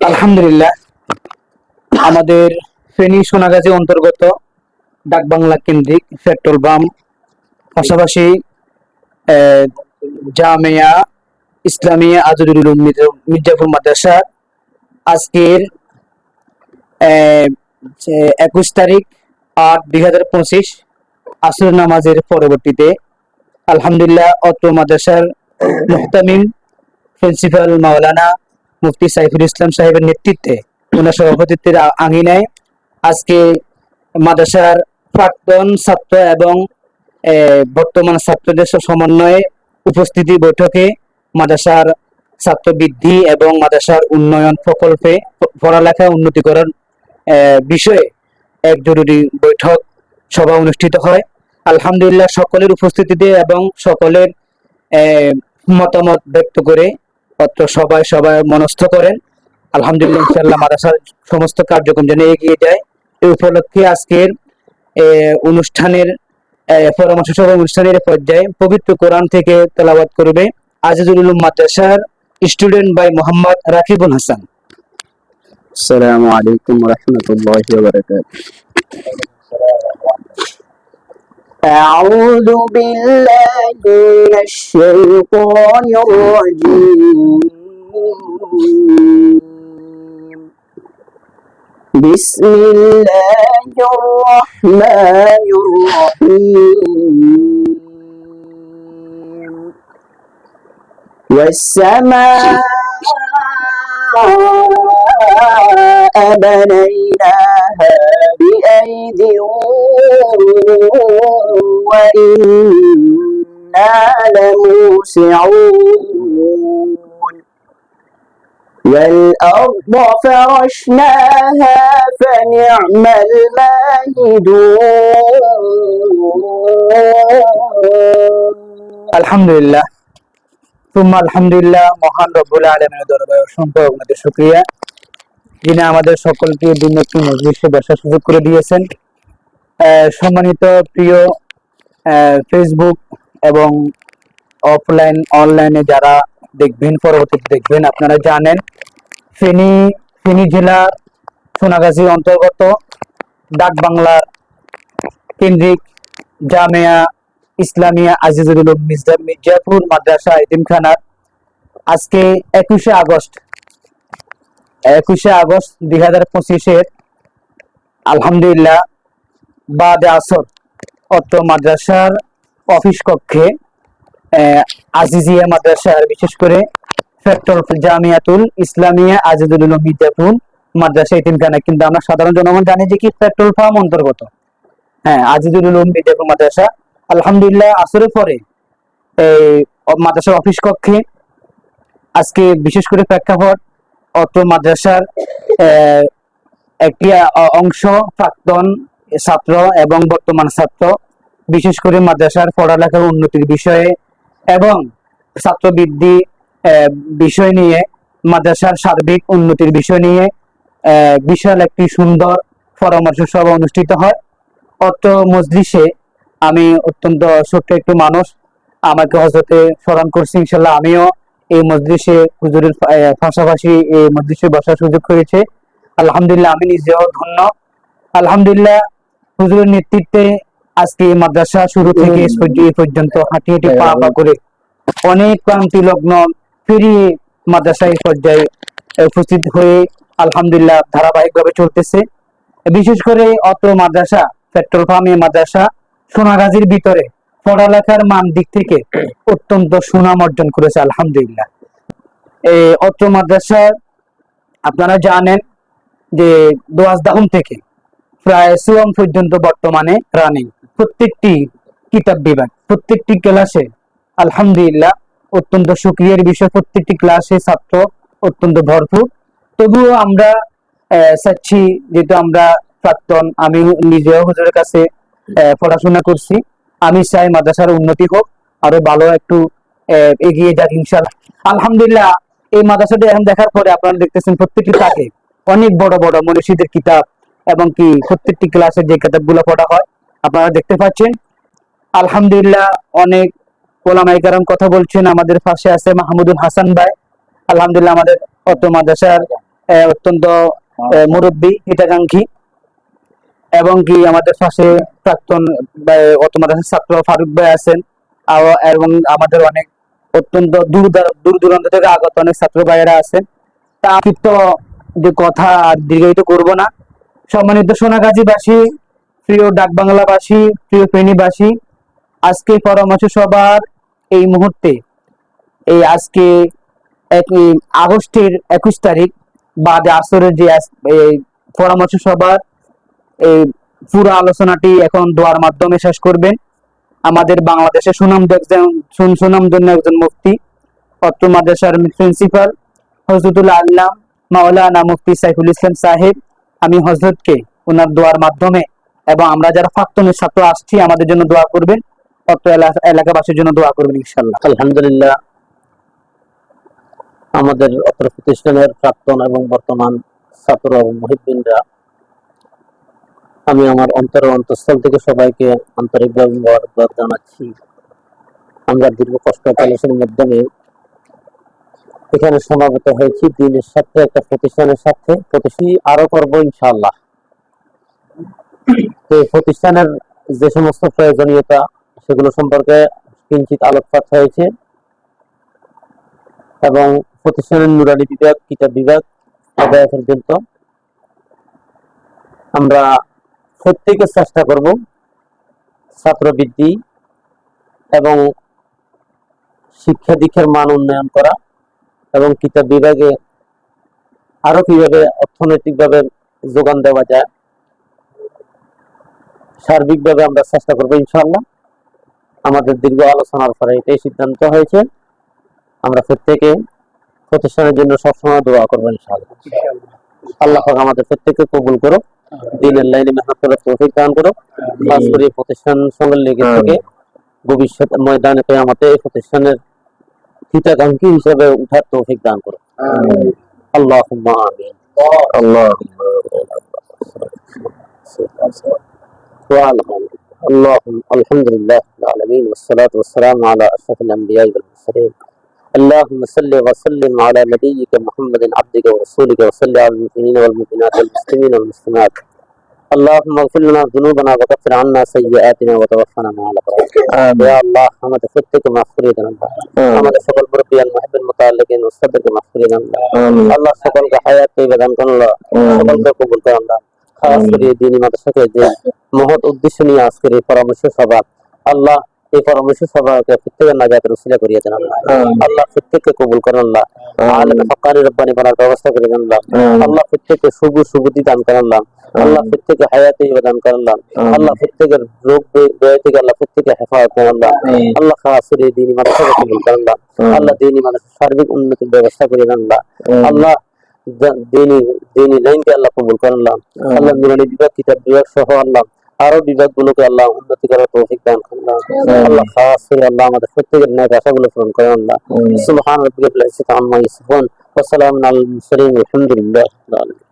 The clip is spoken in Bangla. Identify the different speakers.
Speaker 1: আলহামদুলিল্লাহ, আমাদের ফেনী সোনাগাজী অন্তর্গত ডাকবাংলা কেন্দ্রিক পেট্রোল পাম্প, পাশাপাশি জামিয়া ইসলামিয়া আজরুল উলুম মির্জা- মির্জাপুর মাদ্রাসা আজকের একুশ তারিখ আট দুই হাজার পঁচিশ আসর নামাজের পরবর্তীতে আলহামদুলিল্লাহ অত্র মাদ্রাসার মুহতামিম প্রিন্সিপাল মাওলানা মুফতি সাইফুল ইসলাম সাহেবের নেতৃত্বে ওনার সভাপতিত্বের আঙিনায় আজকে মাদ্রাসার প্রাক্তন ছাত্র এবং বর্তমান ছাত্রদের সমন্বয়ে উপস্থিতি বৈঠকে মাদ্রাসার ছাত্র বৃদ্ধি এবং মাদ্রাসার উন্নয়ন প্রকল্পে পড়ালেখা উন্নতিকরণ বিষয়ে এক জরুরি বৈঠক, সভা অনুষ্ঠিত হয়। আলহামদুলিল্লাহ সকলের উপস্থিতিতে এবং সকলের মতামত ব্যক্ত করে পত্র সবাই সবাই মনস্থ করেন। আলহামদুলিল্লাহ ইনশাল্লাহ মাদ্রাসার সমস্ত কার্যক্রম যেন এগিয়ে যায়। এই উপলক্ষে আজকের অনুষ্ঠানের পরামর্শ সভা অনুষ্ঠানের পর্যায়ে পবিত্র কোরআন থেকে তেলাবাদ করবে আজিজুল উলুম মাদ্রাসার স্টুডেন্ট বাই মোহাম্মদ রাকিবুল হাসান।
Speaker 2: আসসালামু আলাইকুম রহমতুল্লাহি ওয়া বারাকাতুহু। আউযু বিল্লাহি من الشيطان الرجيم. بسم الله الرحمن الرحيم. والسماء بنيناها بأيد وإنا لموسعون والأرض فرشناها فنعم الماهدون
Speaker 1: আলহামদুলিল্লাহ তুম্মা আলহামদুলিল্লাহ মহান রব্বুল আলমের দরবারে অসংখ্য আপনাদের শুক্রিয়া যিনি আমাদের সকলকে দিন একটি মজলিসে বসার সুযোগ করে দিয়েছেন আহ, সম্মানিত প্রিয় আহ, ফেসবুক এবং অফলাইন অনলাইনে যারা দেখবেন, পরবর্তীতে দেখবেন, আপনারা জানেন, ফেনী ফেনী জেলা সোনাগাজীর অন্তর্গত, ডাক বাংলার কেন্দ্রিক জামিয়া ইসলামিয়া আজিজুল মির্জা- মির্জাপুর মাদ্রাসা এতিমখানার আজকে একুশে আগস্ট। একুশে আগস্ট দুই হাজার পঁচিশের আলহামদুলিল্লাহ বাদে আসর অত্র মাদ্রাসার অফিস কক্ষে আজিজিয়া মাদ্রাসার বিশেষ করে ফ্যাক্টর জামিয়াতুল ইসলামিয়া আজিজুল উলুম মির্জাপুর মাদ্রাসা এতিমখানা কিন্তু আমরা সাধারণ জনগণ জানি যে কি পেট্রোল পাম্প অন্তর্গত। হ্যাঁ আজিজুল উলুম মাদ্রাসা আলহামদুলিল্লাহ, আসরের পরে এই মাদ্রাসার অফিস কক্ষে আজকে বিশেষ করে প্রেক্ষাপট অত্র মাদ্রাসার একটি অংশ, প্রাক্তন ছাত্র এবং বর্তমান ছাত্র, বিশেষ করে মাদ্রাসার পড়ালেখার উন্নতির বিষয়ে এবং ছাত্র বৃদ্ধি আহ, বিষয় নিয়ে মাদ্রাসার সার্বিক উন্নতির বিষয় নিয়ে বিশাল একটি সুন্দর পরামর্শ সভা অনুষ্ঠিত হয়। অত্র মজলিসে আমি অত্যন্ত ছোট্ট একটু মানুষ আমাকে হজরতে স্মরণ করছি ইনশাল্লাহ আমিও এই মজলিসে হুজুরের পাশাপাশি এই মজলিসে বসার সুযোগ হয়েছে আলহামদুলিল্লাহ আমি নিজেও ধন্য। আলহামদুলিল্লাহ হুজুরের নেতৃত্বে আজকে মাদ্রাসা শুরু থেকে পর্যন্ত হাঁটি হাঁটি পা পা করে অনেক ক্লান্তি লগ্ন ফিরিয়ে মাদ্রাসা এই পর্যায়ে উপস্থিত হয়ে আলহামদুলিল্লাহ ধারাবাহিকভাবে চলতেছে। বিশেষ করে অত্র মাদ্রাসা, পেট্রোল পাম্প মাদ্রাসা, সোনাগাজীর ভিতরে পড়ালেখার মান দিক থেকে অত্যন্ত সুনাম অর্জন করেছে আলহামদুলিল্লাহ। এই অত্র মাদ্রাসার আপনারা জানেন যে দোয়াজ দাহম থেকে প্রায় সুয়াম পর্যন্ত বর্তমানে রানিং প্রত্যেকটি কিতাব বিভাগ, প্রত্যেকটি ক্লাসে আলহামদুলিল্লাহ অত্যন্ত সুক্রিয়ার বিষয়, প্রত্যেকটি ক্লাসে ছাত্র অত্যন্ত ভরপুর। তবুও আমরা চাচ্ছি যেহেতু আমরা প্রাক্তন, আমি নিজেও হুজুরের কাছে পড়াশোনা করছি। আমি চাই মাদ্রাসার উন্নতি হোক, আরও ভালো একটু এগিয়ে যাক ইনশাল্লাহ আলহামদুলিল্লাহ, এই মাদ্রাসাটি এখন দেখার পরে আপনারা দেখতেছেন প্রত্যেকটি তাকে অনেক বড় বড় মনীষীদের কিতাব, এবং কি প্রত্যেকটি ক্লাসে যে কিতাবগুলো পড়া হয় আপনারা দেখতে পাচ্ছেন। আলহামদুলিল্লাহ অনেক ওলামাই কথা বলছেন। আমাদের পাশে আছে মাহমুদুল হাসান ভাই। আলহামদুলিল্লাহ আমাদের অত মাদ্রাসার অত্যন্ত মুরব্বী, হিতাকাঙ্ক্ষী। এবং কি আমাদের পাশে প্রাক্তন অত্র মাদ্রাসার ছাত্র ফারুক ভাই আছেন। এবং আমাদের অনেক অত্যন্ত দূর দার- দূর দূরান্ত থেকে আগত অনেক ছাত্র ভাইয়েরা আছেন। তা আমি তো, যে কথা আর দীর্ঘায়িত করব না। সম্মানিত সোনাগাজীবাসী প্রিয় ডাক বাংলাবাসী প্রিয় ফেনীবাসী আজকে পরামর্শ সবার এই মুহূর্তে, এই আজকে আগস্টের একুশ তারিখ বা বাদে আসরের যে পরামর্শ সভার এই পুরো আলোচনাটি এখন দোয়ার মাধ্যমে শেষ করবেন। আমাদের বাংলাদেশের সুনাম একজন সুন- সুনামধন্য একজন মুফতি, অত্র মাদ্রাসার প্রিন্সিপাল হজরতুল্লাহ আল্লাহ মাওলানা মুফতি সাইফুল ইসলাম সাহেব। আমি হজরতকে ওনার দোয়ার মাধ্যমে এবং আমরা যারা প্রাক্তনের ছাত্র আসছি, আমাদের জন্য দোয়া করবেন। এলাকাবাসীর জন্য দোয়া করবেন ইনশাল্লাহ
Speaker 3: আলহামদুলিল্লাহ, আমাদের অত্র প্রতিষ্ঠানের প্রাক্তন এবং বর্তমান ছাত্র মহিবিনরা আমি আমার অন্তর অন্তঃস্থল থেকে সবাইকে আন্তরিকভাবে জানাচ্ছি। আমরা দীর্ঘ কষ্ট কালের মাধ্যমে এখানে সমাবেত হয়েছি। দিনের সাথে, একটা প্রতিষ্ঠানের সাথে প্রতিষ্ঠান আরও করব এই প্রতিষ্ঠানের যে সমস্ত প্রয়োজনীয়তা, সেগুলো সম্পর্কে কিঞ্চিত আলোকপাত হয়েছে এবং প্রতিষ্ঠানের নুরানি বিভাগ, কিতাব বিভাগ, আদায় পর্যন্ত আমরা প্রত্যেকে চেষ্টা করব ছাত্র বৃদ্ধি এবং শিক্ষা দীক্ষার মান উন্নয়ন করা এবং কিতাব বিভাগে আরও কীভাবে অর্থনৈতিকভাবে যোগান দেওয়া যায় সার্বিকভাবে আমরা চেষ্টা করব ইনশাআল্লাহ। আমাদের দীর্ঘ আলোচনার পরে এটাই সিদ্ধান্ত হয়েছে। আমরা প্রত্যেকে প্রতিষ্ঠানের জন্য সবসময় দোয়া করব ইনশাআল্লাহ। আল্লাহ আমাদের প্রত্যেককে কবুল করো দিনের লাইনে মেহনত করার তৌফিক দান করো খাস করে প্রতিষ্ঠান সঙ্গে লেগে থেকে ভবিষ্যৎ ময়দানে আমাদের এই প্রতিষ্ঠানের হিতাকাঙ্ক্ষী হিসেবে উঠার তৌফিক দান করো আল্লাহ আমিন। আল্লাহ اللهم الحمد لله رب العالمين والصلاة والسلام على أشرف الأنبياء والمرسلين اللهم صل وسلم على نبيك محمد عبدك ورسولك وصل على المؤمنين والمؤمنات والمسلمين والمسلمات اللهم اغفر لنا ذنوبنا وكفر عنا سيئاتنا وتوفنا مع الأبرار يا الله আমাদের প্রত্যেকে মাফ করে দেন আল্লাহ আমাদের সকল মুরব্বিয়ান মুহিব্বিন মুতাআল্লিকিন উস্তাদকে মাফ করে দেন আল্লাহ আল্লাহ সকলকে হায়াত তৈবা দান করুন আল্লাহ সকলকে কবুল করুন আল্লাহ দিনী মাদ্রাসাকে যে মহৎ উদ্দেশ্য নিয়ে আজকের এই পরামর্শ সভা আল্লাহ এই পরামর্শ সভাকে প্রত্যেকের নাজাতের উসিলা করিয়ে দেন আল্লাহ প্রত্যেককে কবুল করেন আল্লাহ। আলেম হকানি রব্বানি ব্যবস্থা করে দেন আল্লাহ। আল্লাহ প্রত্যেককে সুবু সুবুদ্ধি দান করেন আল্লাহ। আল্লাহ প্রত্যেকে হায়াতে দান করেন আল্লাহ। আল্লাহ প্রত্যেকের রোগ বে- ব্যয় থেকে আল্লাহ প্রত্যেকে হেফাজত করেন আল্লাহ। আল্লাহ খাস দিনী মাদ্রাসাকে কবুল করেন আল্লাহ। আল্লাহ দিনী সার্বিক উন্নতির ব্যবস্থা করে দেন আল্লাহ দিনী দিনী লাইনকে আল্লাহ কবুল করেন আল্লাহ নুরানি বিভাগ কিতাব বিভাগ সহ আল্লাহ আরও বিভাগগুলোকে আল্লাহ উন্নতি করার তৌফিক দান করেন আল্লাহ খাস করে আল্লাহ আমাদের প্রত্যেকের ন্যায় আশাগুলো পূরণ করেন আল্লাহ সুবহান রাব্বিকা বিল ইজ্জাতি আম্মা ইয়াসিফুন ওয়া সালামুন আলাল মুরসালিন আলহামদুলিল্লাহি